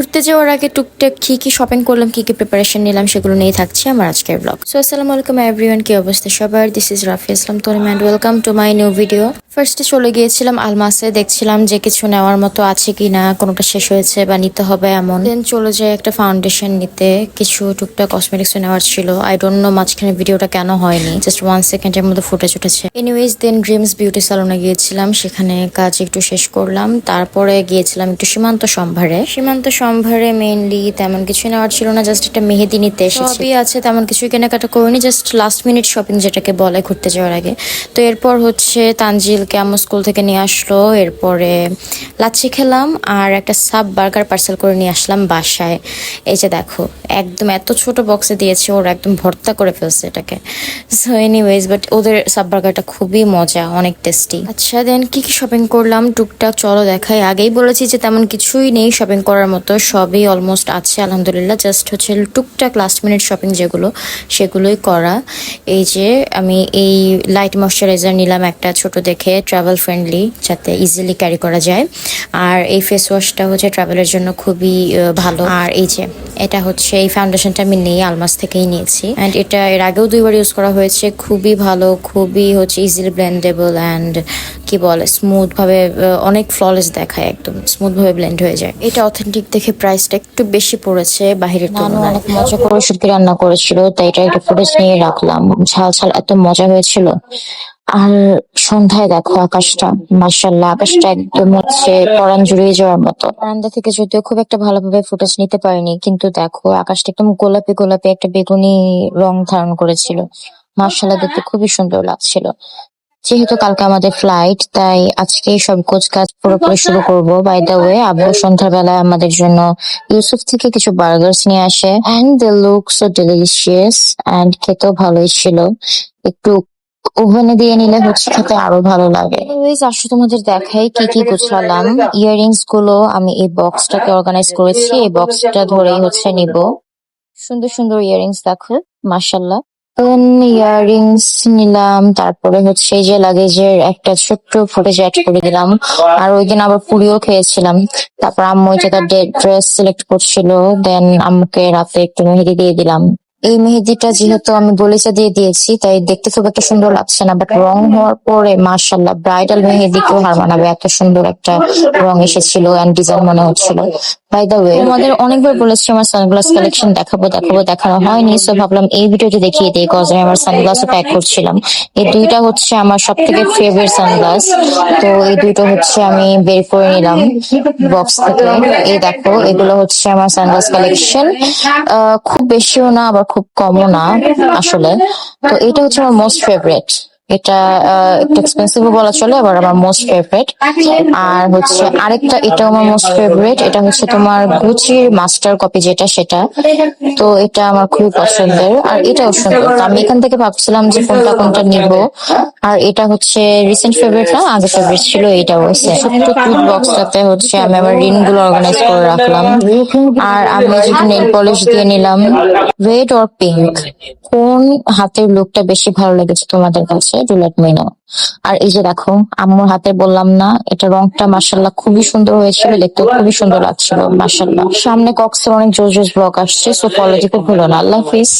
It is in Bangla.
ঘুরতে যাওয়ার আগে টুকটাক কি কি শপিং করলাম, কি কি প্রিপারেশন নিলাম, সেগুলো নিয়ে থাকছে আমার আজকের ব্লগ সো আসসালামু আলাইকুম এভরিওয়ান কি অবস্থা সবার? This is Rafi Islam Tarim and welcome to my new video ফার্স্টে চলে গিয়েছিলাম আলমাসে, দেখছিলাম যে কিছু নেওয়ার মতো আছে কি না কোনোটা শেষ হয়েছে বা নিতে হবে এমন। দেন চলে যায় একটা ফাউন্ডেশন নিতে, কিছু টুকটাক কসমেটিক্স নেওয়ার ছিল। আই ডোন্ট নো মাঝখানে ভিডিওটা কেন হয়নি জাস্ট ওয়ান সেকেন্ডের মধ্যে ফুটেজ উঠেছে। এনিওয়েজ দেন ড্রিমস বিউটি সালনে গিয়েছিলাম, সেখানে কাজ একটু শেষ করলাম। তারপরে গিয়েছিলাম একটু সীমান্ত সম্ভারে। সীমান্ত সম্ভারে মেইনলি তেমন কিছু নেওয়ার ছিল না জাস্ট একটা মেহেদি নিতে এসেছি। সবই আছে তেমন কিছুই কেনাকাটা করিনি জাস্ট লাস্ট মিনিট শপিং যেটাকে বলে ঘুরতে যাওয়ার আগে। তো এরপর হচ্ছে তানজিলকে আমার স্কুল থেকে নিয়ে আসলো এরপরে লাচ্ছি খেলাম আর একটা সাব বার্গার পার্সেল করে নিয়ে আসলাম বাসায়। এই যে দেখো একদম এত ছোট বক্সে দিয়েছে ওরা একদম ভর্তা করে ফেলছে এটাকে। সো এনিওয়েজ বাট ওদের সাব বার্গারটা খুবই মজা অনেক টেস্টি আচ্ছা দেন কি কি শপিং করলাম? টুকটাক চলো দেখাই। আগেই বলেছি যে তেমন কিছুই নেই শপিং করার মতো। সবই অলমোস্ট আছে, আলহামদুলিল্লাহ। জাস্ট হচ্ছে টুকটাক লাস্ট মিনিট শপিং যেগুলো, সেগুলোই করা। এই যে আমি এই লাইট ময়শ্চারাইজার নিলাম একটা ছোট দেখে ট্রাভেল ফ্রেন্ডলি যাতে ইজিলি ক্যারি করা যায়। আর এই ফেস ওয়াশটা হচ্ছে ট্রাভেলের জন্য খুবই ভালো। আর এই যে এটা হচ্ছে এই ফাউন্ডেশনটা আমি নেই আলমাস থেকেই নিয়েছি। অ্যান্ড এটা এর আগেও দুইবার ইউজ করা হয়েছে খুবই ভালো খুবই হচ্ছে ইজিলি ব্লেন্ডেবল অ্যান্ড কি বলে স্মুথ ভাবে অনেক ফ্ললেস দেখায় একদম স্মুথ ভাবে ব্লেন্ড হয়ে যায়। এটা অথেন্টিক দেখে প্রাইসটা একটু বেশি পড়েছে বাহিরের তুলনায়। অনেক মজা করে শুটকি রান্না করেছিল তাই এটা একটা ফুটেজ নিয়ে রাখলাম। ঝাল ঝাল এত মজা হয়েছিল। আর সন্ধ্যায় দেখো আকাশটা। মার্শাল্লাহ আকাশটা একদম হচ্ছে পরান জুড়িয়ে যাওয়ার মতো। বারান্দা থেকে যদিও খুব একটা ভালোভাবে ফুটেজ নিতে পারিনি, কিন্তু দেখো আকাশটা একদম গোলাপি গোলাপি একটা বেগুনি রং ধারণ করেছিল। মার্শাল্লাহ দেখতে খুবই সুন্দর লাগছিল। যেহেতু কালকে আমাদের ফ্লাইট তাই আজকে সব কোচ কাজ পুরোপুরি শুরু করব। বাই দ্য ওয়ে আব্বু সন্ধ্যাবেলায় আমাদের জন্য ইউসুফ থেকে কিছু বার্গার্স নিয়ে আসে। And they look so delicious and খেতেও ভালোই ছিল। একটু ওভেনে দিয়ে নিলে হচ্ছে খেতে আরও ভালো লাগে। আসো তোমাদের দেখাই কি কি গুছালাম। ইয়াররিংসগুলো আমি এই বক্সটাকে অর্গানাইজ করেছি এই বক্সটা ধরেই হচ্ছে নিব। সুন্দর সুন্দর ইয়াররিংস দেখো মাশাল্লাহ দেন ইয়াররিংস নিলাম তারপরে হচ্ছে যে লাগেজের একটা ছোট্ট ফুটেজ অ্যাড করে দিলাম। আর ওই দিন আবার পুরিও খেয়েছিলাম। তারপর আম্মু ওই যে তার ড্রেস সিলেক্ট করছিল দেন আম্মুকে রাতে একটু মেহেদি দিয়ে দিলাম। এই মেহেদিটা যেহেতু আমি বলিচা দিয়ে দিয়েছি, তাই দেখতে খুব একটা সুন্দর লাগছে না বাট রং হওয়ার পরে মার্শাল্লাহ ব্রাইডাল মেহেদি কেউ হার মানাবে। এত সুন্দর একটা রং এসেছিল এন্ড ডিজাইন মনে হচ্ছিল। বাই দ্য ওয়ে তোমাদের অনেকবার বলেছি আমার সানগ্লাস কালেকশন দেখাবো দেখাবো দেখানো হয়নি সো ভাবলাম এই ভিডিওটি দেখিয়ে দিই। কজ আমি আমার সানগ্লাসও প্যাক করছিলাম। এই দুইটা হচ্ছে আমার সব থেকে ফেভারিট সানগ্লাস তো এই দুটো হচ্ছে আমি বের করে নিলাম বক্স থেকে। এই দেখো এগুলো হচ্ছে আমার সানগ্লাস কালেকশন খুব বেশিও না আবার খুব কমও না আসলে। তো এটা হচ্ছে আমার মোস্ট ফেভারিট এটা একটু এক্সপেন্সিভ বলা চলে, আবার আমার মোস্ট ফেভারিট আর হচ্ছে আরেকটা এটা আমার মোস্ট ফেভারিট এটা হচ্ছে তোমার গুচির মাস্টার কপি যেটা, সেটা। তো এটা আমার খুবই পছন্দের, আর এটাও সুন্দর। তো আমি এখান থেকে ভাবছিলাম যে কোনটা কোনটা নিব। আর এটা হচ্ছে রিসেন্ট ফেভারিট না আগে ফেভারিট ছিল, এইটা হচ্ছে ছোট্ট কিউট বক্সটাতে হচ্ছে আমি আমার রিংগুলো অর্গানাইজ করে রাখলাম। আর আমি যদি নেল পলিশ দিয়ে নিলাম রেড অর পিঙ্ক কোন হাতের লুকটা বেশি ভালো লেগেছে তোমাদের কাছে ডু মিনো আর এই যে দেখো, আম্মুর হাতে বললাম না, এটা রংটা মাসাল্লাহ খুবই সুন্দর হয়েছিল দেখতে খুবই সুন্দর লাগছিল মাসাল্লাহ সামনে কক্সের অনেক জোর জোর ব্লগ আসছে সো ফলো দিতে ভুলো না। আল্লাহ হাফিজ।